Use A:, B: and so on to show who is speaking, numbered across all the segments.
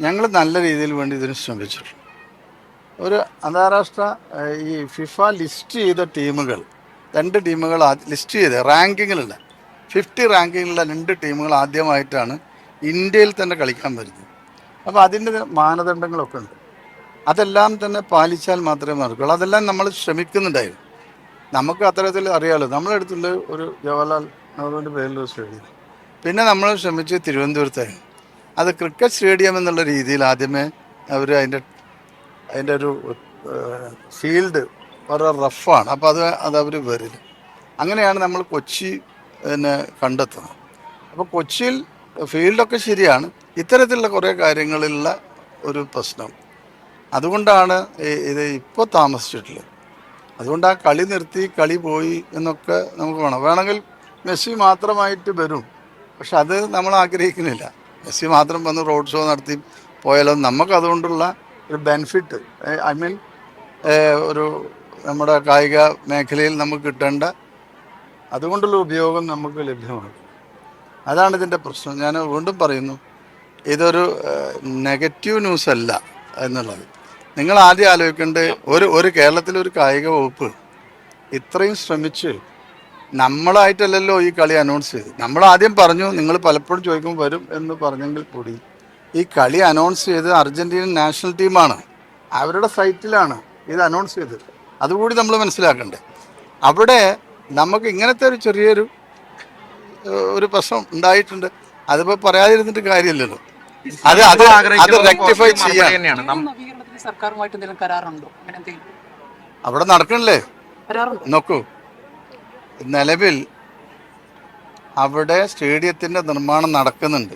A: ഞങ്ങൾ നല്ല രീതിയിൽ വേണ്ടി ഇതിന് ശ്രമിച്ചിട്ടുണ്ട്. ഒരു അന്താരാഷ്ട്ര ഈ ഫിഫ ലിസ്റ്റ് ചെയ്ത ടീമുകൾ രണ്ട് ടീമുകൾ ലിസ്റ്റ് ചെയ്ത് റാങ്കിങ്ങിലുള്ള ഫിഫ്റ്റി റാങ്കിങ്ങിലുള്ള രണ്ട് ടീമുകൾ ആദ്യമായിട്ടാണ് ഇന്ത്യയിൽ തന്നെ കളിക്കാൻ വരുന്നത്. അപ്പോൾ അതിന്റെ മാനദണ്ഡങ്ങളൊക്കെ ഉണ്ട്. അതെല്ലാം തന്നെ പാലിച്ചാൽ മാത്രമേ മാറുകയുള്ളൂ അതെല്ലാം നമ്മൾ ശ്രമിക്കുന്നുണ്ടായിരുന്നു. നമുക്ക് അത്തരത്തിൽ അറിയാമല്ലോ നമ്മളെടുത്തുള്ള ഒരു ജവഹർലാൽ നെഹ്റുവിന്റെ പേരിൽ സ്റ്റേഡിയം. പിന്നെ നമ്മൾ ശ്രമിച്ച് തിരുവനന്തപുരത്തായിരുന്നു. അത് ക്രിക്കറ്റ് സ്റ്റേഡിയം എന്നുള്ള രീതിയിൽ ആദ്യമേ അവർ അതിന്റെ അതിന്റെ ഒരു ഫീൽഡ് വളരെ റഫാണ്. അപ്പോൾ അത് അത് അവർ വരില്ല അങ്ങനെയാണ് നമ്മൾ കൊച്ചി പിന്നെ കണ്ടെത്തുന്നത്. അപ്പോൾ കൊച്ചിയിൽ ഫീൽഡൊക്കെ ശരിയാണ്. ഇത്തരത്തിലുള്ള കുറേ കാര്യങ്ങളിലുള്ള ഒരു പ്രശ്നം. അതുകൊണ്ടാണ് ഇത് ഇപ്പോൾ താമസിച്ചിട്ടുള്ളത്. അതുകൊണ്ട് ആ കളി നിർത്തി കളി പോയി എന്നൊക്കെ നമുക്ക് വേണം. വേണമെങ്കിൽ മെസ്സി മാത്രമായിട്ട് വരും. പക്ഷെ അത് നമ്മൾ ആഗ്രഹിക്കുന്നില്ല. മെസ്സി മാത്രം വന്ന് റോഡ് ഷോ നടത്തി പോയാലോ? നമുക്ക് അതുകൊണ്ടുള്ള ഒരു ബെനിഫിറ്റ് ഐ മീൻ ഒരു നമ്മുടെ കായിക മേഖലയിൽ നമുക്ക് കിട്ടേണ്ട അതുകൊണ്ടുള്ള ഉപയോഗം നമുക്ക് ലഭ്യമാണ്. അതാണ് ഇതിന്റെ പ്രശ്നം. ഞാൻ വീണ്ടും പറയുന്നു ഇതൊരു നെഗറ്റീവ് ന്യൂസ് അല്ല എന്നുള്ളത്. നിങ്ങൾ ആദ്യം ആലോചിക്കേണ്ടത് ഒരു ഒരു കേരളത്തിലൊരു കായിക വകുപ്പ് ഇത്രയും ശ്രമിച്ച് നമ്മളായിട്ടല്ലല്ലോ ഈ കളി അനൗൺസ് ചെയ്ത്. നമ്മൾ ആദ്യം പറഞ്ഞു നിങ്ങൾ പലപ്പോഴും ചോദിക്കുമ്പോൾ വരും എന്ന് പറഞ്ഞെങ്കിൽ കൂടി. ഈ കളി അനൗൺസ് ചെയ്ത് അർജന്റീന നാഷണൽ ടീമാണ് അവരുടെ സൈറ്റിലാണ് ഇത് അനൗൺസ് ചെയ്തത്. അതുകൂടി നമ്മൾ മനസ്സിലാക്കണ്ടേ. അവിടെ നമുക്ക് ഇങ്ങനത്തെ ഒരു ചെറിയൊരു ഒരു പ്രശ്നം ഉണ്ടായിട്ടുണ്ട്. അതിപ്പോൾ പറയാതിരുന്നിട്ട് കാര്യമില്ലല്ലോ. അത് അത് അത് റെക്ടിഫൈ ചെയ്യാൻ
B: സർക്കാരുമായിട്ട് എന്തെങ്കിലും കരാറുണ്ടോ? അങ്ങനെ
A: അവിടെ നടക്കണല്ലേ?
B: കരാറുണ്ടോ?
A: നോക്കൂ. നിലവിൽ അവിടെ സ്റ്റേഡിയത്തിന്റെ നിർമ്മാണം നടക്കുന്നുണ്ട്.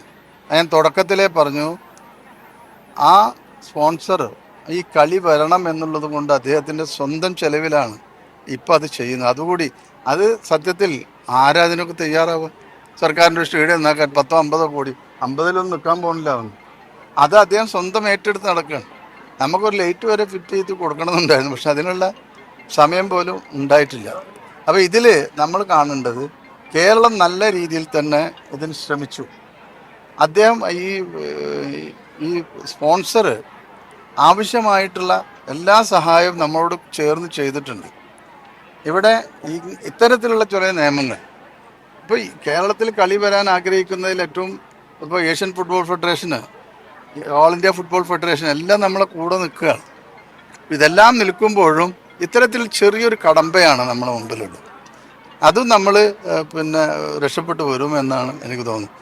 A: ഞാൻ തുടക്കത്തിലേ പറഞ്ഞു. ആ സ്പോൺസർ ഈ കളി വരണം എന്നുള്ളത് കൊണ്ട് അദ്ദേഹത്തിന്റെ സ്വന്തം ചെലവിലാണ് ഇപ്പം അത് ചെയ്യുന്നത്. അതുകൂടി അത് സത്യത്തിൽ ആരാ അതിനൊക്കെ തയ്യാറാവുക സർക്കാരിന്റെ സ്റ്റേഡിയം നോക്കാൻ പത്തോ അമ്പതോ കോടി അമ്പതിലൊന്നും നിൽക്കാൻ പോകുന്നില്ല അവന്. അത് അദ്ദേഹം സ്വന്തം ഏറ്റെടുത്ത് നടക്കുകയാണ്. നമുക്കൊരു ലൈറ്റ് വരെ ഫിറ്റ് ചെയ്ത് കൊടുക്കണമെന്നുണ്ടായിരുന്നു. പക്ഷെ അതിനുള്ള സമയം പോലും ഉണ്ടായിട്ടില്ല. അപ്പോൾ ഇതിൽ നമ്മൾ കാണേണ്ടത് കേരളം നല്ല രീതിയിൽ തന്നെ ഇതിന് ശ്രമിച്ചു. അദ്ദേഹം ഈ ഈ സ്പോൺസർ ആവശ്യമായിട്ടുള്ള എല്ലാ സഹായവും നമ്മളോട് ചേർന്ന് ചെയ്തിട്ടുണ്ട്. ഇവിടെ ഈ ഇത്തരത്തിലുള്ള ചില നിയമങ്ങൾ. ഇപ്പോൾ കേരളത്തിൽ കളി വരാൻ ആഗ്രഹിക്കുന്നതിൽ ഏറ്റവും ഇപ്പോൾ ഏഷ്യൻ ഫുട്ബോൾ ഫെഡറേഷന് ഓൾ ഇന്ത്യ ഫുട്ബോൾ ഫെഡറേഷൻ എല്ലാം നമ്മളെ കൂടെ നിൽക്കുകയാണ്. ഇതെല്ലാം നിൽക്കുമ്പോഴും ഇത്തരത്തിൽ ചെറിയൊരു കടമ്പയാണ് നമ്മുടെ മുമ്പിലുള്ളത്. അതും നമ്മൾ പിന്നെ രക്ഷപ്പെട്ടു വരുമെന്നാണ് എനിക്ക് തോന്നുന്നത്.